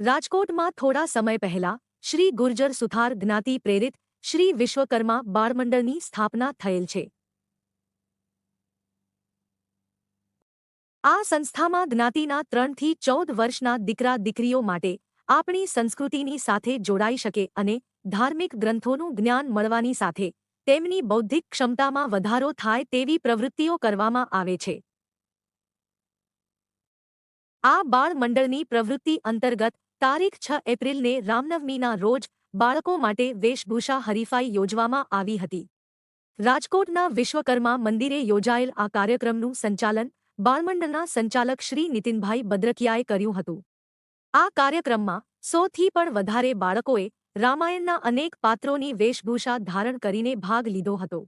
રાજકોટમાં થોડા સમય પહેલા શ્રી ગુર્જર સુથાર જ્ઞાતિ પ્રેરિત શ્રી વિશ્વકર્મા બાળમંડળની સ્થાપના થયેલ છે. આ સંસ્થામાં જ્ઞાતિના ત્રણથી ચૌદ વર્ષના દીકરા દીકરીઓ માટે આપણી સંસ્કૃતિની સાથે જોડાઈ શકે અને ધાર્મિક ગ્રંથોનું જ્ઞાન મળવાની સાથે તેમની બૌદ્ધિક ક્ષમતામાં વધારો થાય તેવી પ્રવૃત્તિઓ કરવામાં આવે છે. આ બાળ મંડળની પ્રવૃત્તિ અંતર્ગત તારીખ છ એપ્રિલને રામનવમીના રોજ બાળકો માટે વેશભૂષા હરીફાઈ યોજવામાં આવી હતી. રાજકોટના વિશ્વકર્મા મંદિરે યોજાયેલ આ કાર્યક્રમનું સંચાલન બાળમંડળના સંચાલક શ્રી નીતિનભાઈ બદ્રકિયાએ કર્યું હતું. આ કાર્યક્રમમાં સોથી પણ વધારે બાળકોએ રામાયણના અનેક પાત્રોની વેશભૂષા ધારણ કરીને ભાગ લીધો હતો.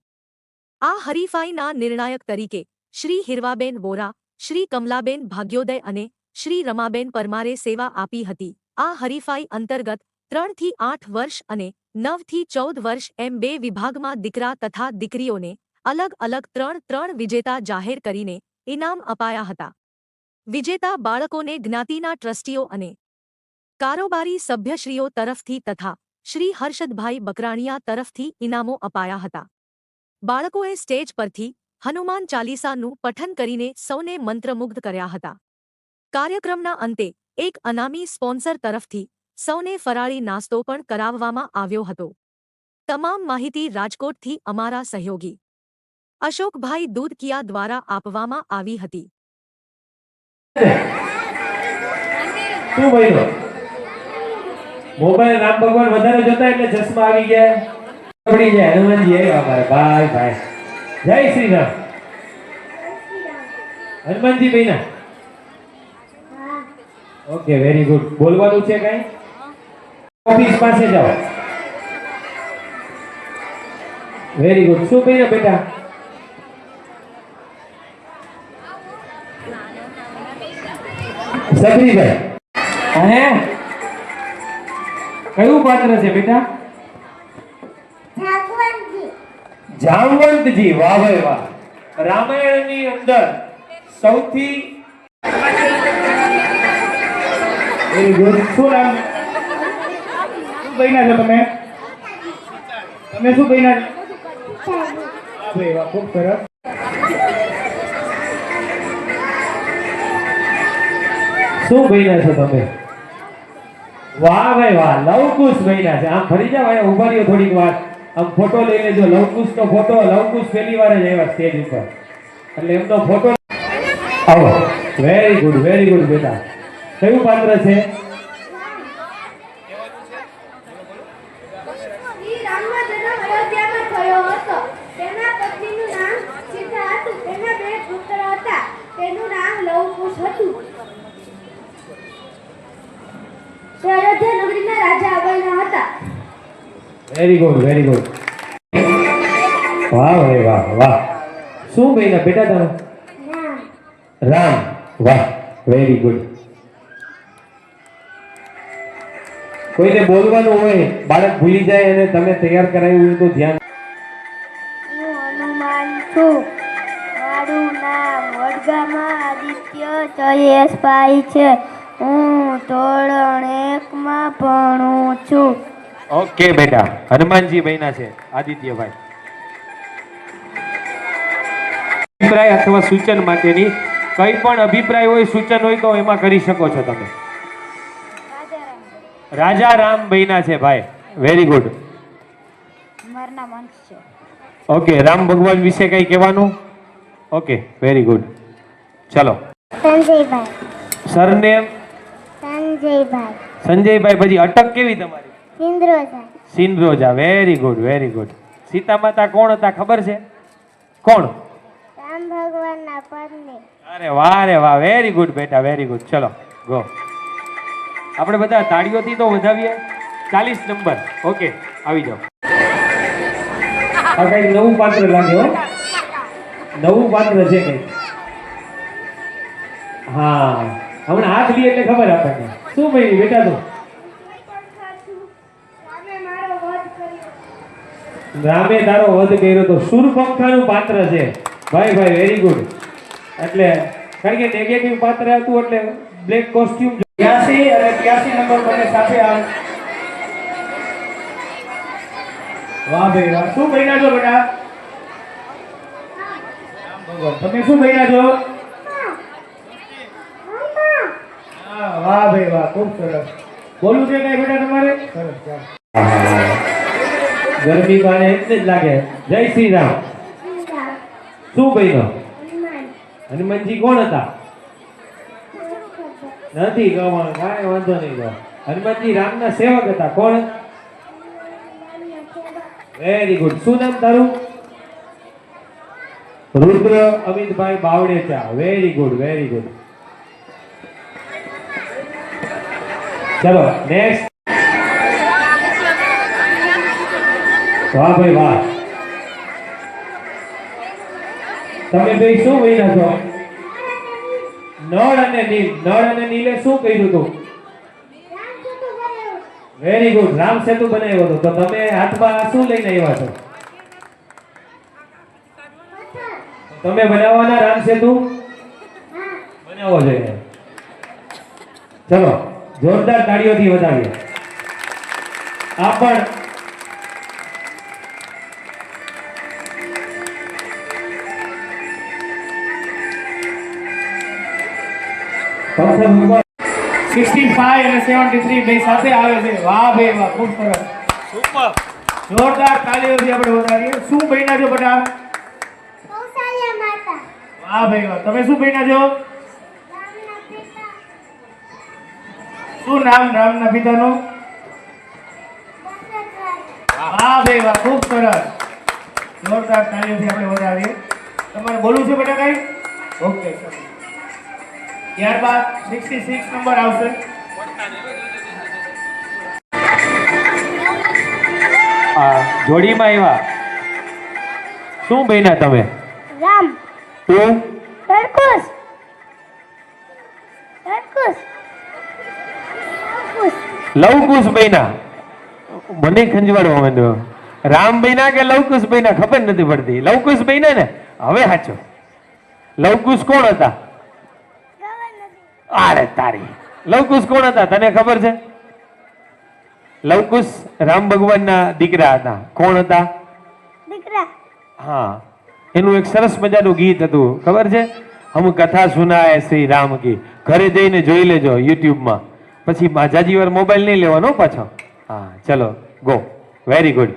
આ હરીફાઈના નિર્ણાયક તરીકે શ્રી હિરવાબેન વોરા, શ્રી કમલાબેન ભાગ્યોદય અને શ્રી રમાબેન પરમારે સેવા આપી હતી. આ હરીફાઈ અંતર્ગત ત્રણથી આઠ વર્ષ અને નવથી ચૌદ વર્ષ એમ બે વિભાગમાં દીકરા તથા દીકરીઓને અલગ અલગ ત્રણ ત્રણ વિજેતા જાહેર કરીને ઇનામ અપાયા હતા. વિજેતા બાળકોને જ્ઞાતિના ટ્રસ્ટીઓ અને કારોબારી સભ્યશ્રીઓ તરફથી તથા શ્રી હર્ષદભાઈ બકરાણીયા તરફથી ઇનામો અપાયા હતા. બાળકોએ સ્ટેજ પરથી હનુમાન ચાલીસાનું પઠન કરીને સૌને મંત્રમુગ્ધ કર્યા હતા. કાર્યક્રમના અંતે, એક અનામી સ્પોન્સર તરફથી, સૌને ફરાળી નાસ્તો પણ કરાવવામાં આવ્યો હતો. તમામ માહિતી રાજકોટથી અમારા સહયોગી. અશોકભાઈ દૂધકિયા દ્વારા આપવામાં આવી હતી. મોબાઈલ રામ ભગવાન વધારે જોતા એટલે ચશ્મા આવી ગયા. પડી જાય, હનુમાનજી ભાઈ ભાઈ. જય શ્રી રામ. હનુમાનજી ભાઈના ઓકે વેરી ગુડ બોલવાનું છે કઈ? ઓફિસ પાસે જાઓ. વેરી ગુડ શું ભાઈ બેટા? સબરીભાઈ અને કયું પાત્ર છે બેટા? જામવંતજી વાહ ભાઈ વાહ. રામાયણની અંદર સૌથી વેરી ગુડ શું નામ? શું બન્યા છો તમે? તમે શું બન્યા છો? ભાઈ ખૂબ સરસ. શું બન્યા છો તમે? વાહ ભાઈ વાહ, લવકુશ બન્યા છે. આમ ફરી જાવ અહીંયા ઊભા રહ્યો થોડીક વાર. આમ ફોટો લઈ લેજો લવકુશ નો ફોટો લવકુશ પહેલી વાર જ આવ્યા સ્ટેજ ઉપર. એટલે એમનો ફોટો આવો. વેરી ગુડ વેરી ગુડ બેટા. કયું પાત્ર છે? હતો. તેના નામ લવકુશ તે અયોધ્યા નગરીના રાજા વેરી ગુડ વેરી ગુડ વાહ ભાઈ વાહ વાહ. શું બન્યા બેટા તમે રામ. વાહ વેરી ગુડ કોઈને બોલવાનું હોય બાળક ભૂલી જાય અને તમે તૈયાર કરાવ્યું હોય તો ધ્યાન હું હનુમાન છું. મારું નામ વડગામાં આદિત્ય જયેશભાઈ છે. હું ધોરણ એકમાં ભણું છું. ઓકે બેટા હનુમાનજી ભાઈના છે આદિત્યભાઈ. અભિપ્રાય અથવા સૂચન માટેની કઈ પણ અભિપ્રાય હોય સૂચન હોય તો એમાં કરી શકો છો તમે. રાજા રામ બન્યા છે ભાઈ. વેરી ગુડ મારું નામ અંશ છે. ઓકે રામ ભગવાન વિશે કઈ કહેવાનું? ઓકે વેરી ગુડ ચલો. સંજયભાઈ. સરનેમ? સંજયભાઈ. સંજયભાઈ પછી અટક કેવી તમારી? Sindroja Sindroja very good very good Sita માતા કોણ હતા ખબર છે? કોણ? રામ ભગવાનના પત્ની. અરે વાહ રે વાહ વેરી ગુડ બેટા વેરી ગુડ ચલો ગો આપણે બધા તાળીઓથી તો વધાવીએ. ચાલીસ નંબર. ઓકે, આવી જાઓ. આ નવું પાત્ર લાગ્યો નવું પાત્ર છે કંઈક હા, હમણાં હાથ લઈએ એટલે ખબર આપણને. શું ભાઈ, બેટા તું? રામે તારો વધ કર્યો તો સુરપંખાનું પાત્ર છે. ભાઈ ભાઈ વેરી ગુડ એટલે કારણ કે નેગેટિવ પાત્ર હતું એટલે બ્લેક કોસ્ટ્યુમ ત્યાસી અને ત્યાસી નંબર બંને સાથે આવ વાહ ભાઈ વાહ. શું બન્યા છો બેટા? તમે શું બન્યા છો? વાહ ભાઈ વાહ ખૂબ સરસ. બોલું છે કઈ બેટા તમારે? સરસ ગરમી કારણે એટલે જ લાગે. જય શ્રી રામ. શું બન્યો હનુમાનજી કોણ હતા? નથી ગવાણ કાંઈ વાંધો નહીં તો હનુમાનજી રામના સેવક હતા. કોણ? વેરી ગુડ શું નામ તારું? Rudra Amitbhai Bavadecha. Very good very good ચલો નેક્સ્ટ વાહ ભાઈ, વાહ. તમે બે શું બન્યા છો? નળ અને નીલ. નળ અને નીલે શું કર્યું હતું વેરી ગુડ રામ સેતુ બનાવ્યો હતો. તો તમે હાથમાં શું લઈને આવ્યા છો? તમે બનાવવાના રામ સેતુ? બનાવવો જોઈએ ચલો, જોરદાર તાળીઓથી વધાવીએ આ પણ પથ્થર ઉપર 65 અને 73 બે સાથે આવે છે. વાહ ભાઈ વાહ ખૂબ સરસ. સુપર જોરદાર તાળીઓથી આપણે વધારીએ. શું બન્યા છો બેટા? વાહ ભાઈ વાહ. તમે શું બન્યા છો? રામના પિતા. શું નામ રામના પિતાનું? વાહ ભાઈ વાહ ખૂબ સરસ. જોરદાર તાળીઓથી આપણે વધારીએ. તમારે બોલવું છે બેટા કઈ? ઓકે સર ત્યારબાદ 66 નંબર આવશે. આ જોડીમાં એવા. શું બન્યા તમે? રામ. તું? તરકુશ. તરકુશ. તરકુશ લવકુશ બન્યા. મને ખંજવાડવા માંડ્યો રામ બન્યા કે લવકુશ બન્યા ખબર નથી પડતી. લવકુશ બન્યા ને? હવે સાચો લવકુશ કોણ હતા? અરે તારી. લવકુશ કોણ હતા? તને ખબર છે? લવકુશ રામ ભગવાનના દીકરા હતા. કોણ હતા? દીકરા. હા. એનું એક સરસ મજાનું ગીત હતું. ખબર છે? હમ કથા સુનાય શ્રી રામ કી. ઘરે જઈને જોઈ લેજો યુટ્યુબમાં. પછી માજાજી વાર મોબાઈલ નહીં લેવાનો પાછો. હા ચલો ગો વેરી ગુડ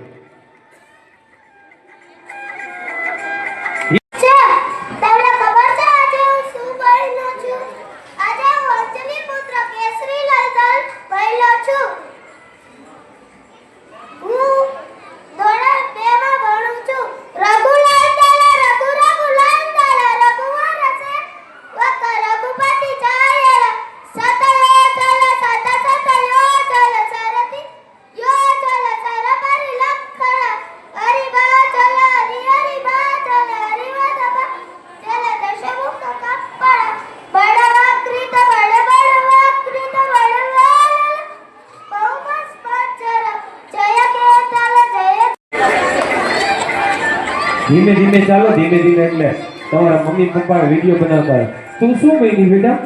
ધીમે ધીમે ચાલો, ધીમે ધીમે એટલે તમારા મમ્મી પપ્પા વીડિયો બનાવતા તું શું બની બેટા?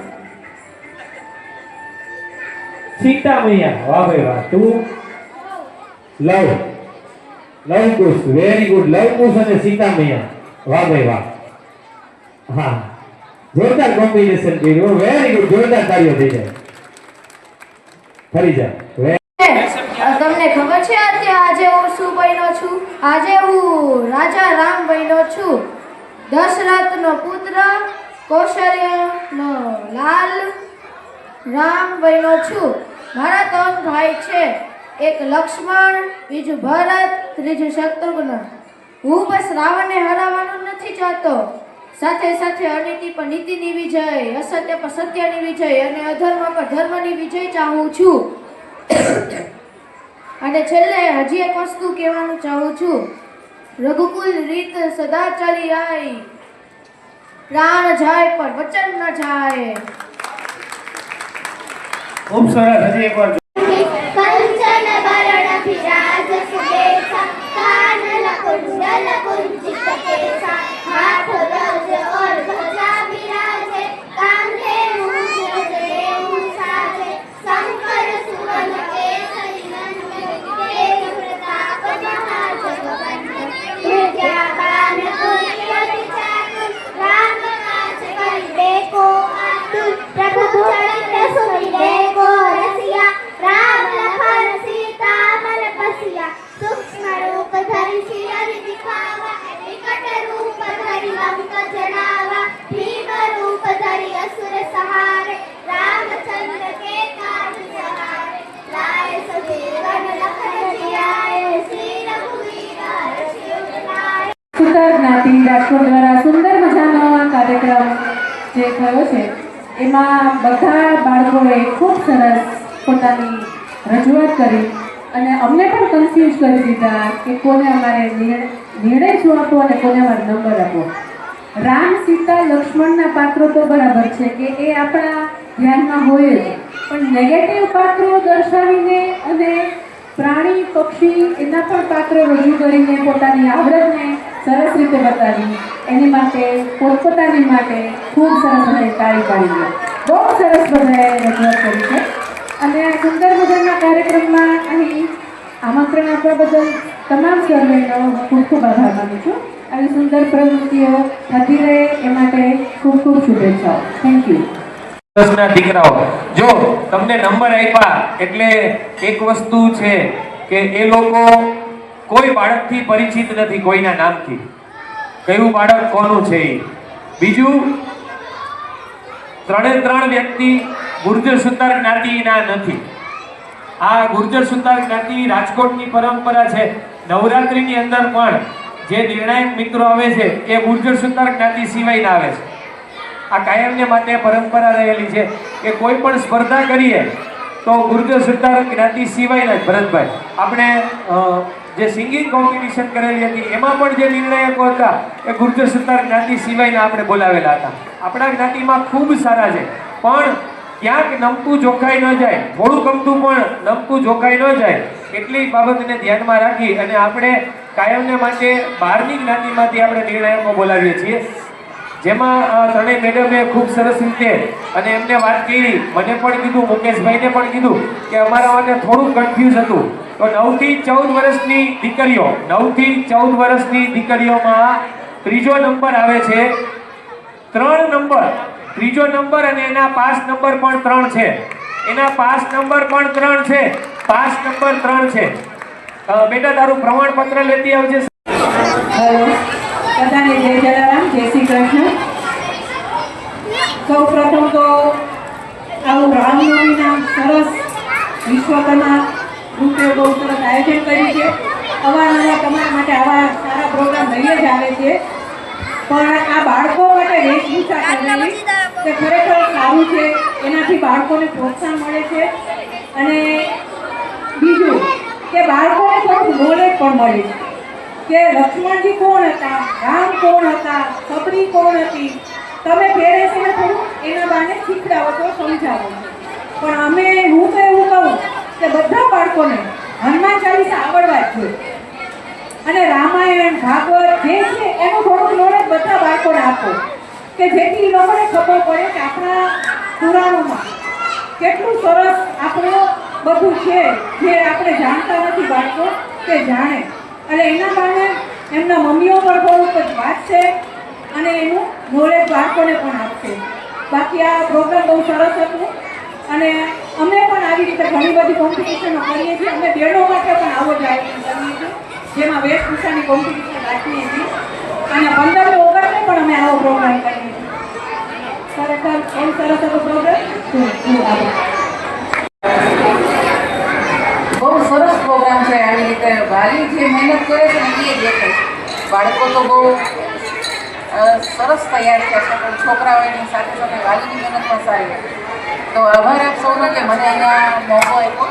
સીતા મૈયા વાહ ભાઈ વાહ. તું? લવ. લવ કુશ. વેરી ગુડ લવ કુશ અને સીતા મૈયા વાહ ભાઈ વાહ. હા. જોરદાર કોમ્બિનેશન કર્યું વેરી ગુડ જોરદાર તાળીઓ થઈ જાય. ફરી જા તમને ખબર છે આજે છું. આજે હું રાજા રામ બન્યો છું. દશરથનો પુત્ર કૌશલ્યનો લાલ રામ બન્યો છું. મારા ત્રણ ભાઈ છે. એક લક્ષ્મણ, બીજું ભરત, ત્રીજું શત્રુઘ્ન. હું બસ રાવણને હરાવવાનું નથી ચાહતો. સાથે સાથે અનીતિ પર નીતિની વિજય, અસત્ય પર સત્યની વિજય અને અધર્મ પર ધર્મની વિજય ચાહું છું. અને છેલ્લે હજી એક વસ્તુ કહેવાનું ચાહું છું. રઘુકુલ રીત સદા ચાલી આઈ. પ્રાણ જાય પણ વચન ન જાય. ખૂબ સરસ, હજી એકવાર શિવનાય જ્ઞાતિ રાજકોટ દ્વારા સુંદર મજાનો કાર્યક્રમ જે થયો છે, એમાં બધા બાળકોએ ખૂબ સરસ પોતાની રજૂઆત કરી અને અમને પણ કન્ફ્યુઝ કરી દીધા કે કોને અમારે નિર્ણય શું આપવો અને કોને અમારે નંબર આપવો. રામ, સીતા, લક્ષ્મણના પાત્રો તો બરાબર છે કે એ આપણા ધ્યાનમાં હોય જ, પણ નેગેટિવ પાત્રો દર્શાવીને અને પ્રાણી, પક્ષી એના પણ પાત્રો રજૂ કરીને પોતાની આવડતને સરસ રીતે બતાવી એની માટે, પોતપોતાની માટે ખૂબ સરસ બધાએ તાળી પાડી બહુ સરસ બધાએ રજૂઆત કરી છે. અને આ સુંદર મજાના કાર્યક્રમમાં અહીં આમંત્રણ આપવા બદલ તમામ સર્વેનો ખૂબ ખૂબ આભાર માનું છું. આવી સુંદર પ્રવૃત્તિઓ થતી રહે એ માટે ખૂબ ખૂબ શુભેચ્છાઓ. થેન્ક યુ દસના દીકરાઓ, જો તમને નંબર આપ્યા એટલે એક વસ્તુ છે કે એ લોકો કોઈ બાળકથી પરિચિત નથી કોઈના નામથી. કયું બાળક કોનું છે બીજું, ત્રણે ત્રણ વ્યક્તિ ગુર્જર સુતાર જ્ઞાતિના નથી. આ ગુર્જર સુતાર જ્ઞાતિ રાજકોટની પરંપરા છે. નવરાત્રિની અંદર પણ જે નિર્ણાયક મિત્રો આવે છે, એ ગુર્જર સુતાર જ્ઞાતિ સિવાયના આવે છે. આ કાયમને માટે પરંપરા રહેલી છે કે કોઈ પણ સ્પર્ધા કરીએ, તો ગુર્જર સુતાર જ્ઞાતિ સિવાયના જ, ભરતભાઈ. આપણે જે સિંગિંગ કોમ્પિટિશન કરેલી હતી, એમાં પણ જે નિર્ણાયકો હતા, એ ગુર્જર સત્તાર જ્ઞાતિ સિવાયના આપણે બોલાવેલા હતા. આપણા જ્ઞાતિમાં ખૂબ સારા છે, પણ ક્યાંક નમતું જોખાઈ ન જાય થોડું ગમતું પણ નમતું જોખાઈ ન જાય, એટલી બાબતને ધ્યાનમાં રાખી અને આપણે કાયમને માટે બહારની જ્ઞાતિમાંથી આપણે નિર્ણાયકો બોલાવીએ છીએ. જેમાં ત્રણેય મેડમે ખૂબ સરસ રીતે અને એમને વાત કરી. મને પણ કીધું, મુકેશભાઈને પણ કીધું કે અમારા માટે થોડું કન્ફ્યુઝ હતું. તો નવથી ચૌદ વર્ષની દીકરીઓ, નવથી ચૌદ વર્ષની દીકરીઓમાં ત્રીજો નંબર આવે છે. ત્રણ નંબર. ત્રીજો નંબર અને એના પાસ નંબર પણ ત્રણ છે. એના પાસ નંબર પણ ત્રણ છે. પાસ નંબર ત્રણ છે. બેટા, તારું પ્રમાણપત્ર લેતી આવજે. હેલો બધાને જય જલારામ જય શ્રી કૃષ્ણ. સૌ પ્રથમ તો આવું રામનવમીના સરસ વિશ્વકર્મા રૂપે બહુ સરસ આયોજન કર્યું છે. અવારનવાર તમારા માટે આવા સારા પ્રોગ્રામ લઈએ જ આવે છે. પણ આ બાળકો માટે વેશભૂષા કરવી તે ખરેખર સારું છે. એનાથી બાળકોને પ્રોત્સાહન મળે છે. અને બીજું કે બાળકોને થોડું નોલેજ પણ મળે છે. કે લક્ષ્મણજી કોણ હતા? રામ કોણ હતા? સબરી કોણ હતી? તમે ઘેરે છે થોડું એના બાને શીખડાવો છો, સમજાવો પણ અમે, હું તો એવું કહું કે બધા બાળકોને હનુમાન ચાલીસા આવડવા જ જોઈએ. અને રામાયણ, ભાગવત જે છે, એનું થોડુંક નોલેજ બધા બાળકોને આપો. કે જેથી લોકોને ખબર પડે કે આપણા પુરાણોમાં કેટલું સરસ આપણું બધું છે, જે આપણે જાણતા નથી બાળકો, તે જાણે. અને એના કારણે એમના મમ્મીઓ પણ બહુ જ વાંચશે અને એનું નોલેજ બાળકોને પણ આપશે. બાકી આ પ્રોગ્રામ બહુ સરસ હતું અને અમે પણ આવી રીતે ઘણી બધી કોમ્પિટિશનો કરીએ છીએ. અમે બેડો માટે પણ આવો જ આયોજન કરીએ છીએ, જેમાં વેશભૂષાની કોમ્પિટિશન રાખીએ છીએ. અને પંદરમી ઓગસ્ટે પણ અમે આવો પ્રોગ્રામ કરીએ છીએ. ખરેખર બહુ સરસ હતો પ્રોગ્રામ બહુ સરસ પ્રોગ્રામ છે આવી રીતે વાલી જે મહેનત કરે છે ને એ દેખાય છે તો બહુ સરસ તૈયાર છે. પણ છોકરાઓની સાથે સાથે વાલીની મહેનત પણ સારી તો આભાર આપ સૌનો કે મને અહીંયા મોકો આપ્યો.